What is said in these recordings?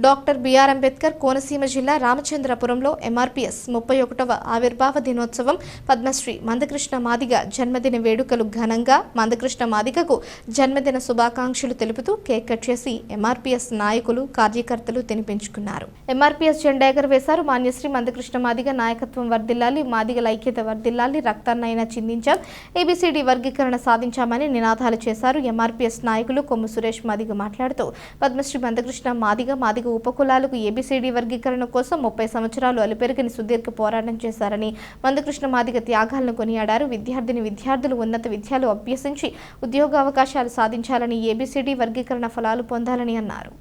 Doctor BR Ambedkar Konaseema జిల్లా రామచంద్రపురంలో MRPS ముప్పై ఒకటవ ఆవిర్భావ దినోత్సవం పద్మశ్రీ మందకృష్ణ మాదిగ జన్మదిన వేడుకలు ఘనంగా మందకృష్ణ మాదిగకు జన్మదిన శుభాకాంక్షలు తెలుపుతూ కేక్ కట్ చేసి ఎంఆర్పీఎస్ నాయకులు కార్యకర్తలు తినిపించుకున్నారు. ఎంఆర్పీఎస్ జెండా ఎగరవేశారు మాన్యశ్రీ మందకృష్ణ మాదిగ నాయకత్వం వర్ధిల్లాలి మాదిగల ఐక్యత వర్ధిల్లాలి రక్తాన్నైనా చిందించాం ఏబిసిడి వర్గీకరణ సాధించామని నినాదాలు చేశారు ఎంఆర్పీఎస్ నాయకులు కొమ్ము సురేష్ మాదిగ మాట్లాడుతూ పద్మశ్రీ మందకృష్ణ మాదిగ మాదిగ ఉపకులాలకు ఏబిసిడి వర్గీకరణ కోసం ముప్పై సంవత్సరాలు అలుపెరుగని సుదీర్ఘ పోరాటం చేశారని మందకృష్ణ మాదిగ త్యాగాలను కొనియాడారు. విద్యార్థిని విద్యార్థులు ఉన్నత విద్యలు అభ్యసించి ఉద్యోగావకాశాలు సాధించాలని ఏబిసిడి వర్గీకరణ ఫలాలు పొందాలని అన్నారు.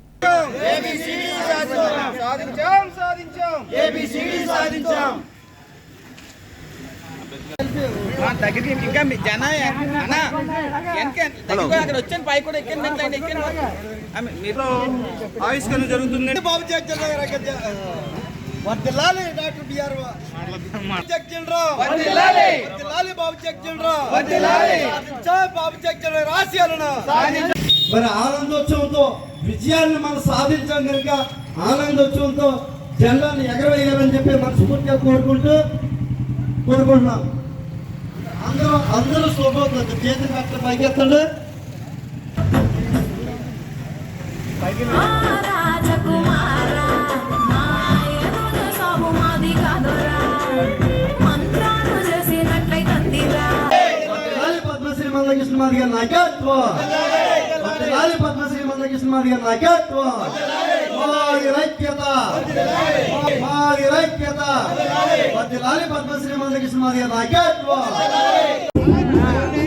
సాధించాం. సాధించాం ఏబిసిడి సాధించాం. దగ్గరికి ఇంకా జన అన్నా అక్కడ వచ్చాను పై కూడా ఎక్కండి ఆమె మీరు ఆవిష్కరణ జరుగుతుంది బాబు జగన్ వర్దిల్లాలి డాక్టర్ బిఆర్ వర్దిల్లాలి. వర్దిల్లాలి బాబు వర్దిల్లాలి. బాబు రాశియాలను మరి ఆనందోత్సవంతో విజయాన్ని మనం సాధించాం కనుక ఆనందోత్సవంతో జెండాను ఎగరవేయాలని చెప్పి మనస్ఫూర్తిగా కోరుకుంటూ కోరుకుంటున్నాం. అందరూ అందరూ శుభవుతుంది చేతులు కట్ట పైకెత్తండి పద్మశ్రీ మందకృష్ణ మాది గారి నాయకత్వం. పద్మశ్రీ మందకృష్ణ మాది గారి నాయకత్వం. ఐక్యత. మాది ఐక్యత లాలి పద్మశ్రీ మందకృష్ణ మాది గారి నాయకత్వం. Happy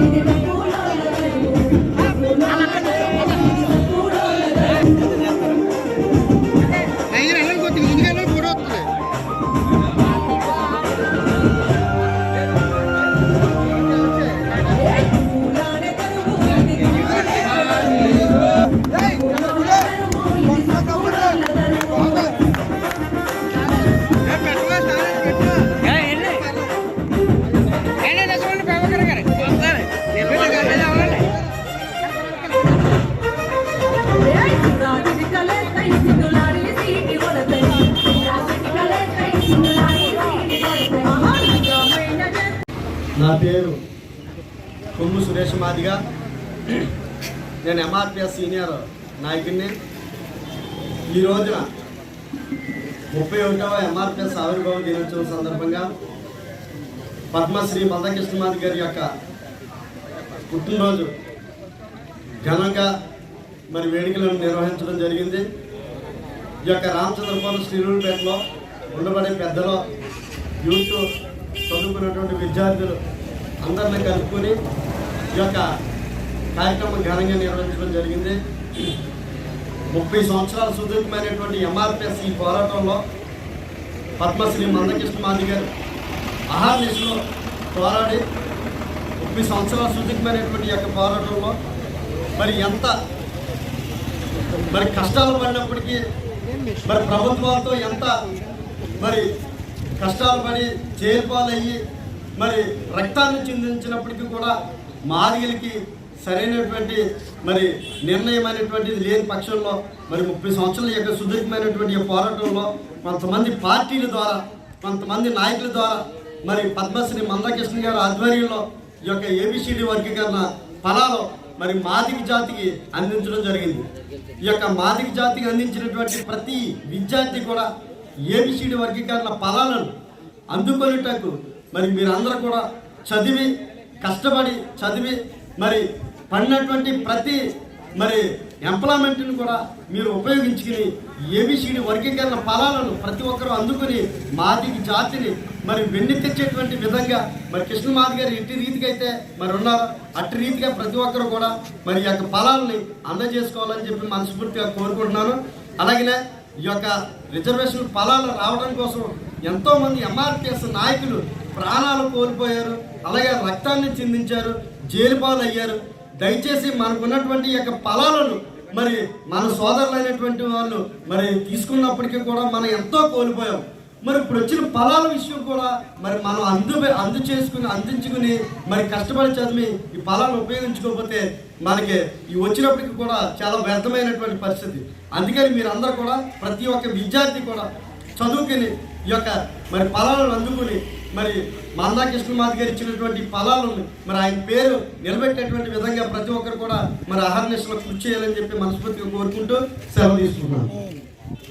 Thank you. నా పేరు కొమ్ము సురేష్ మాదిగా. నేను ఎంఆర్పిఎస్ సీనియర్ నాయకుడిని. ఈ రోజున ముప్పై ఒకటవ ఎంఆర్పిఎస్ ఆవిర్భావ దినోత్సవం సందర్భంగా పద్మశ్రీ మల్లకృష్ణ మాది గారి యొక్క పుట్టినరోజు ఘనంగా మరి వేడుకలను నిర్వహించడం జరిగింది. ఈ యొక్క రామచంద్రపురం శ్రీరుడిపేటలో ఉండబడే పెద్దలో యూత్ చదువుకున్నటువంటి విద్యార్థులు అందరిని కలుపుకొని ఈ యొక్క కార్యక్రమం ఘనంగా నిర్వహించడం జరిగింది. ముప్పై సంవత్సరాల సుదీర్ఘమైనటువంటి ఎంఆర్పిఎస్ ఈ పోరాటంలో పద్మశ్రీ మందకృష్ణ మాది గారు అహార్నిస్లో పోరాడి ముప్పై సంవత్సరాల సుదీర్ఘమైనటువంటి యొక్క పోరాటంలో మరి ఎంత మరి కష్టాలు పడినప్పటికీ మరి ప్రభుత్వాలతో ఎంత మరి కష్టాలు పడి చేరుపాలయ్యి మరి రక్తాన్ని చిందించినప్పటికీ కూడా మాదిగలకి సరైనటువంటి మరి నిర్ణయం అనేటువంటిది లేని పక్షంలో మరి ముప్పై సంవత్సరాల యొక్క సుదీర్ఘమైనటువంటి పోరాటంలో కొంతమంది పార్టీల ద్వారా కొంతమంది నాయకుల ద్వారా మరి పద్మశ్రీ మందకృష్ణ గారి ఆధ్వర్యంలో ఈ యొక్క ఏబిసిడి వర్గీకరణ ఫలాలు మరి మాదిక జాతికి అందించడం జరిగింది. ఈ యొక్క మాదిక జాతికి అందించినటువంటి ప్రతి విద్యార్థి కూడా ఏబిసిడి వర్గీకరణ ఫలాలను అందుకొనేటకు మరి మీరందరూ కూడా చదివి కష్టపడి చదివి మరి పడినటువంటి ప్రతి మరి ఎంప్లాయ్మెంట్ని కూడా మీరు ఉపయోగించుకుని ఏబిసిడి వర్గీకరణ ఫలాలను ప్రతి ఒక్కరూ అందుకుని మాదికి జాతిని మరి వెన్ను తెచ్చేటువంటి విధంగా మరి కృష్ణమాధ గారు ఎట్టి రీతిగా అయితే మరి ఉన్నారు. అట్టి రీతిగా ప్రతి ఒక్కరు కూడా మరి ఈ యొక్క ఫలాలని అందజేసుకోవాలని చెప్పి మనస్ఫూర్తిగా కోరుకుంటున్నాను. అలాగనే ఈ యొక్క రిజర్వేషన్ ఫలాలు రావడం కోసం ఎంతో మంది ఎంఆర్పిఎస్ నాయకులు ప్రాణాలు కోల్పోయారు అలాగే రక్తాన్ని చిందించారు జైలుపాలు అయ్యారు దయచేసి మనకున్నటువంటి యొక్క ఫలాలను మరి మన సోదరులైనటువంటి వాళ్ళు మరి తీసుకున్నప్పటికీ కూడా మనం ఎంతో కోల్పోయాం. మరి ఇప్పుడు వచ్చిన ఫలాల విషయం కూడా మరి మనం అందు అందు చేసుకుని అందించుకుని మరి కష్టపడి చదివి ఈ ఫలాలను ఉపయోగించుకోకపోతే మనకి ఈ వచ్చినప్పటికి కూడా చాలా వ్యర్థమైనటువంటి పరిస్థితి. అందుకని మీరందరూ కూడా ప్రతి ఒక్క విద్యార్థి కూడా చదువుకుని ఈ యొక్క మరి ఫలాలను అందుకుని మరి మందా కృష్ణమాధి గారు ఇచ్చినటువంటి ఫలాలను మరి ఆయన పేరు నిలబెట్టేటువంటి విధంగా ప్రతి ఒక్కరు కూడా మరి అహర్నిశలో కృషి చేయాలని చెప్పి మనస్ఫూర్తిగా కోరుకుంటూ సెలవు తీసుకున్నాను